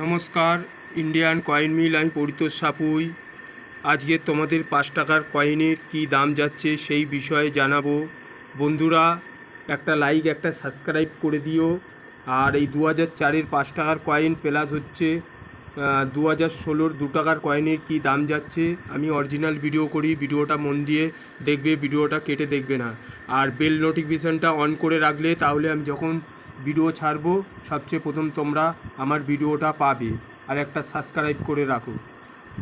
নমস্কার Indian coin মিল আমি পরিতোষ সাপুই। আজকে তোমাদের পাঁচ টাকার কয়েনের কি দাম যাচ্ছে সেই বিষয়ে জানাব। বন্ধুরা, একটা লাইক একটা সাবস্ক্রাইব করে দিও। আর এই দু হাজার চারের পাঁচ টাকার কয়েন প্লাস হচ্ছে দু হাজার ষোলোর দু টাকার কয়েনের কি দাম যাচ্ছে, আমি অরিজিনাল ভিডিও করি, ভিডিওটা মন দিয়ে দেখবে, ভিডিওটা কেটে দেখবে না। আর বেল নোটিফিকেশানটা অন করে রাখলে তাহলে আমি যখন ভিডিও ছাড়বো। সবচেয়ে প্রথম তোমরা আমার ভিডিওটা পাবে। আর একটা সাবস্ক্রাইব করে রাখো।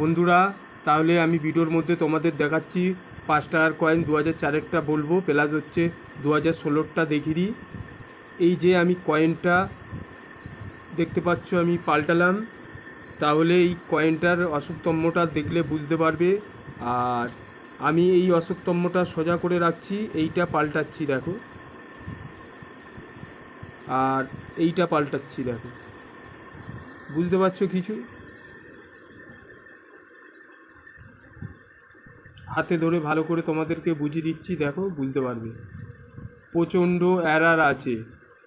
বন্ধুরা, তাহলে আমি ভিডিওর মধ্যে তোমাদের দেখাচ্ছি। পাঁচ টাকার কয়েন দু হাজার চারেরটা বলব। প্লাস হচ্ছে দু হাজার ষোলোরটা দিই। এই যে আমি কয়েনটা দেখতে পাচ্ছ, আমি পাল্টালাম। তাহলে এই কয়েনটার অশোকতম্যটা দেখলে বুঝতে পারবে। আর আমি এই অশোকতম্যটা সোজা করে রাখছি। এইটা পাল্টাচ্ছি, দেখো। আর এইটা পাল্টাচ্ছি, দেখো। বুঝতে পারছ কিছু? হাতে ধরে ভালো করে তোমাদেরকে বুঝিয়ে দিচ্ছি, দেখো, বুঝতে পারবে। প্রচণ্ড অ্যারার আছে।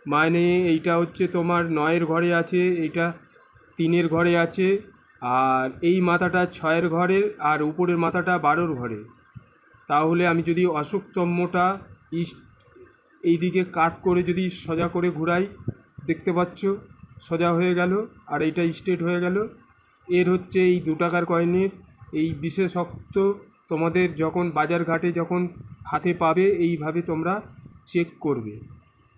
মানে এইটা হচ্ছে তোমার নয়ের ঘরে আছে, এইটা তিনের ঘরে আছে, আর এই মাথাটা ছয়ের ঘরের আর উপরের মাথাটা বারোর ঘরে। তাহলে আমি যদি অশোকতম্যটা ইস এইদিকে কাত করে যদি সোজা করে ঘুরাই, দেখতে পাচ্ছ, সোজা হয়ে গেল আর এইটা স্ট্রেট হয়ে গেল। এর হচ্ছে এই দু টাকার কয়েনের এই বিশেষত্ব। তোমাদের যখন বাজার ঘাটে যখন হাতে পাবে, এইভাবে তোমরা চেক করবে।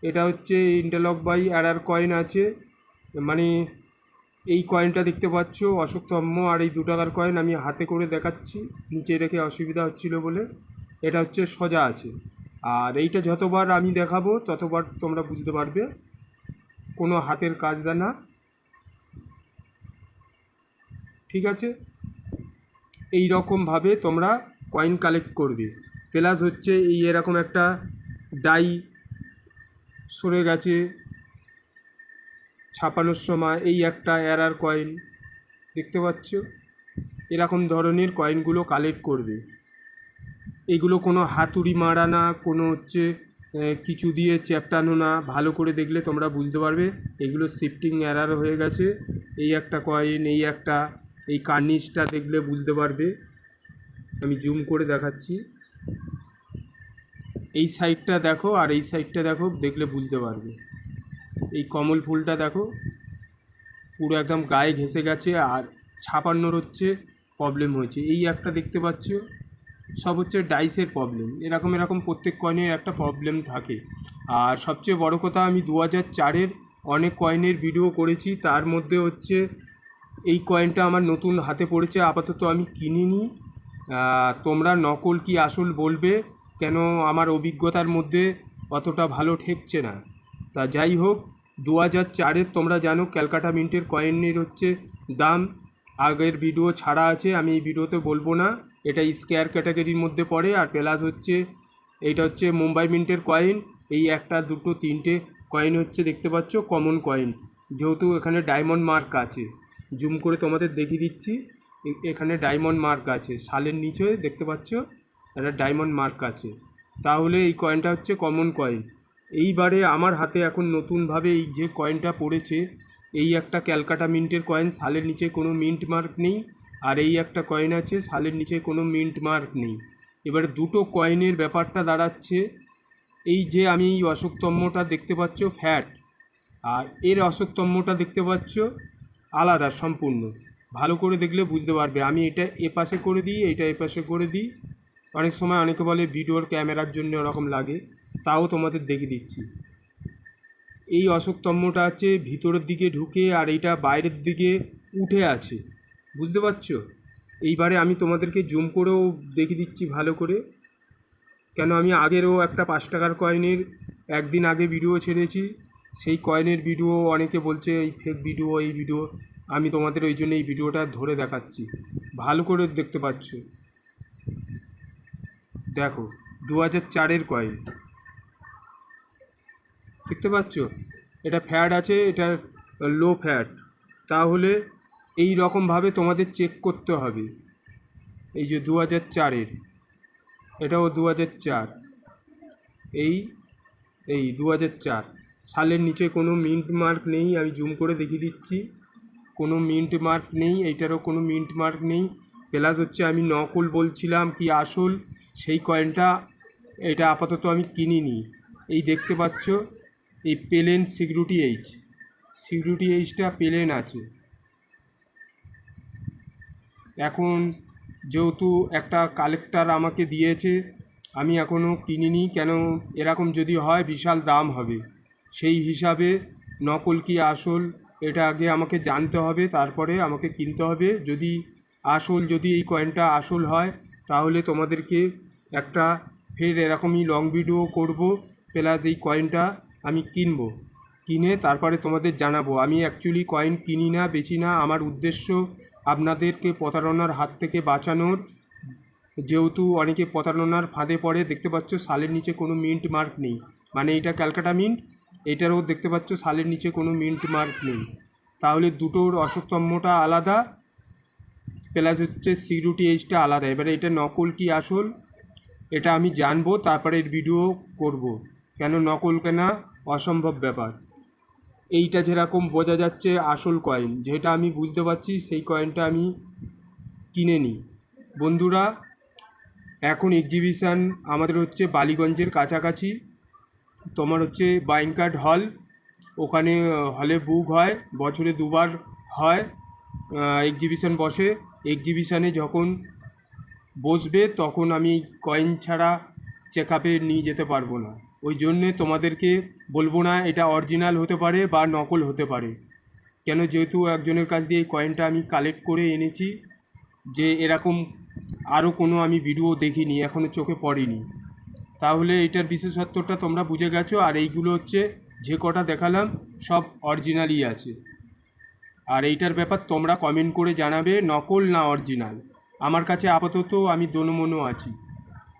এটা হচ্ছে ইন্টারলক বাই অ্যাডার কয়েন আছে। মানে এই কয়েনটা দেখতে পাচ্ছ অশোকতম্য আর এই দু টাকার কয়েন আমি হাতে করে দেখাচ্ছি, নিচে রেখে অসুবিধা হচ্ছিল বলে। এটা হচ্ছে সোজা আছে। আর এইটা যতবার আমি দেখাবো, ততবার তোমরা বুঝতে পারবে। কোনো হাতের কাজ না। ঠিক আছে? এই রকমভাবে তোমরা কয়েন কালেক্ট করবে। প্লাস হচ্ছে এই এরকম একটা ডাই সরে গেছে ছাপানোর সময়। এই একটা এরার কয়েন দেখতে পাচ্ছ? এরকম ধরনের কয়েনগুলো কালেক্ট করবে। এগুলো কোনো হাতুড়ি মারা না, কোনো হচ্ছে কিছু দিয়ে চ্যাপটানো না। ভালো করে দেখলে তোমরা বুঝতে পারবে, এগুলো শিফটিং এরার হয়ে গেছে। এই একটা কয়েন এই একটা, এই কার্নিশটা দেখলে বুঝতে পারবে। আমি জুম করে দেখাচ্ছি। এই সাইডটা দেখো আর এই সাইডটা দেখো, দেখলে বুঝতে পারবে। এই কমল ফুলটা দেখো, পুরো একদম গায়ে ঘেসে গেছে আর ছাপানোর হচ্ছে প্রবলেম হয়েছে। এই একটা দেখতে পাচ্ছ? সব হচ্ছে ডাইসের প্রবলেম এরকম এরকম প্রত্যেক কয়েনের একটা প্রবলেম থাকে। আর সবচেয়ে বড় কথা, আমি দু হাজার চারের অনেক কয়েনের ভিডিও করেছি। তার মধ্যে হচ্ছে, এই কয়েনটা আমার নতুন হাতে পড়েছে। আপাতত আমি কিনিনি। তোমরা নকল কি আসল বলবে? কেন আমার অভিজ্ঞতার মধ্যে অতটা ভালো ঠেকছে না। তা যাই হোক দু হাজার চারের তোমরা জানো, ক্যালকাটা মিন্টের কয়েনের হচ্ছে দাম। আগের ভিডিও ছাড়া আছে, আমি এই ভিডিওতে বলব না। এটা স্কেয়ার ক্যাটাগরির মধ্যে পড়ে আর প্লাস হচ্ছে, এইটা হচ্ছে মুম্বাই মিন্টের কয়েন এই একটা, দুটো, তিনটে কয়েন হচ্ছে দেখতে পাচ্ছ কমন কয়েন যেহেতু এখানে ডায়মন্ড মার্ক আছে জুম করে তোমাদের দেখিয়ে দিচ্ছি এখানে ডায়মন্ড মার্ক আছে, সালের নিচে দেখতে পাচ্ছ, একটা ডায়মন্ড মার্ক আছে। তাহলে এই কয়েনটা হচ্ছে কমন কয়েন এইবারে আমার হাতে এখন নতুনভাবে এই যে কয়েনটা পড়েছে, এই একটা ক্যালকাটা মিন্টের কয়েন সালের নিচে কোনো মিন্ট মার্ক নেই। আর এই একটা কয়েন আছে সালের নিচে কোনো মিন্ট মার্ক নেই। এবার দুটো কয়েনের ব্যাপারটা দাঁড়াচ্ছে। এই যে আমি এই অশোকতম্যটা দেখতে পাচ্ছ ফ্যাট আর এর অশোকতম্যটা দেখতে পাচ্ছ, আলাদা, সম্পূর্ণ। ভালো করে দেখলে বুঝতে পারবে। আমি এটা এ পাশে করে দিই, এটা এ পাশে করে দিই। অনেক সময় অনেকে বলে ভিডিওর ক্যামেরার জন্য ওরকম লাগে, তাও তোমাদের দেখে দিচ্ছি। এই অশোকতম্যটা আছে, ভিতরের দিকে ঢুকে আর এইটা বাইরের দিকে উঠে আছে। বুঝতে পারছ? এইবারে আমি তোমাদেরকে জুম করেও দেখিয়ে দিচ্ছি ভালো করে। কেন আমি আগেরও একটা পাঁচ টাকার কয়েনের একদিন আগে ভিডিও ছেড়েছি। সেই কয়েনের ভিডিও অনেকে বলছে, এই ফেক ভিডিও এই ভিডিও আমি তোমাদের ওই জন্য এই ভিডিওটা ধরে দেখাচ্ছি। ভালো করে দেখতে পাচ্ছ। দেখো দু হাজার চারের কয়েন। দেখতে পাচ্ছ? এটা ফ্যাট আছে, এটা লো ফ্যাট তাহলে এই রকমভাবে তোমাদের চেক করতে হবে। এই যে দু হাজার চারের, এটাও দু হাজার চার। এই এই দু হাজার চার। সালের নিচে কোনো মিন্ট মার্ক নেই, আমি জুম করে দেখিয়ে দিচ্ছি। কোনো মিন্ট মার্ক নেই, এইটারও কোনো মিন্ট মার্ক নেই। প্লাস হচ্ছে আমি নকল বলছিলাম কি আসল, সেই কয়েনটা এটা আপাতত আমি কিনিনি। এই দেখতে পাচ্ছ, এই পেলেন সিকিউরিটি এইচ সিকিউরিটি এইচটা পেলেন আছে। এখন যেহেতু একটা কালেক্টার আমাকে দিয়েছে, আমি এখনও কিনিনি, কেন এরকম যদি হয় বিশাল দাম হবে। সেই হিসাবে নকল কি আসল, এটা আগে আমাকে জানতে হবে, তারপরে আমাকে কিনতে হবে। যদি আসল, যদি এই কয়েনটা আসল হয়, তাহলে তোমাদেরকে একটা ফের এরকমই লং ভিডিও করব প্লাস এই কয়েনটা আমি কিনবো। কিনে তারপরে তোমাদের জানাব। আমি অ্যাকচুয়ালি কয়েন কিনি না, বেচি না, আমার উদ্দেশ্য আপনাদেরকে প্রতারণার হাত থেকে বাঁচানোর, যেহেতু অনেকে প্রতারণার ফাঁদে পড়ে, দেখতে পাচ্ছ সালের নিচে কোনো মিন্ট মার্ক নেই। মানে এটা ক্যালকাটা মিন্ট, এটারও দেখতে পাচ্ছ সালের নিচে কোনো মিন্ট মার্ক নেই। তাহলে দুটোর অসতম্যটা আলাদা, প্লাস হচ্ছে সিকিউরিটি এইজটা আলাদা। এবারে এটা নকল কি আসল, এটা আমি জানব, তারপরে ভিডিও করব। কেন নকল কেনা অসম্ভব ব্যাপার। এইটা যেরকম বোঝা যাচ্ছে আসল কয়েন যেটা আমি বুঝতে পারছি সেই কয়েনটা আমি কিনে নিই। বন্ধুরা, এখন এক্সিবিশান আমাদের হচ্ছে বালিগঞ্জের কাছাকাছি। তোমার হচ্ছে বাইং কার্ড হল ওখানে হলে বুক হয়, বছরে দুবার হয় এক্সিবিশান বসে। এক্সিবিশানে যখন বসবে, তখন আমি কয়েন ছাড়া চেক আপে নিয়ে যেতে পারব না। ওই জন্যে তোমাদেরকে বলব না এটা অরিজিনাল হতে পারে বা নকল হতে পারে। কেন যেহেতু একজনের কাছ দিয়ে এই কয়েনটা আমি কালেক্ট করে এনেছি, যে এরকম আরও কোনো আমি ভিডিও দেখিনি এখনও চোখে পড়েনি। তাহলে এটার বিশেষত্বটা তোমরা বুঝে গেছো, আর এইগুলো হচ্ছে যে কটা দেখালাম, সব অরিজিনালই আছে। আর এইটার ব্যাপার তোমরা কমেন্ট করে জানাবে, নকল না অরিজিনাল আমার কাছে আপাতত আমি দোনোমনো আছি।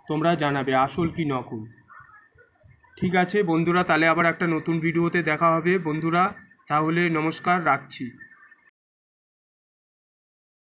তোমরা জানাবে আসল কি নকল। ঠিক আছে বন্ধুরা তাহলে আবার একটা নতুন ভিডিওতে দেখা হবে। বন্ধুরা তাহলে নমস্কার রাখছি।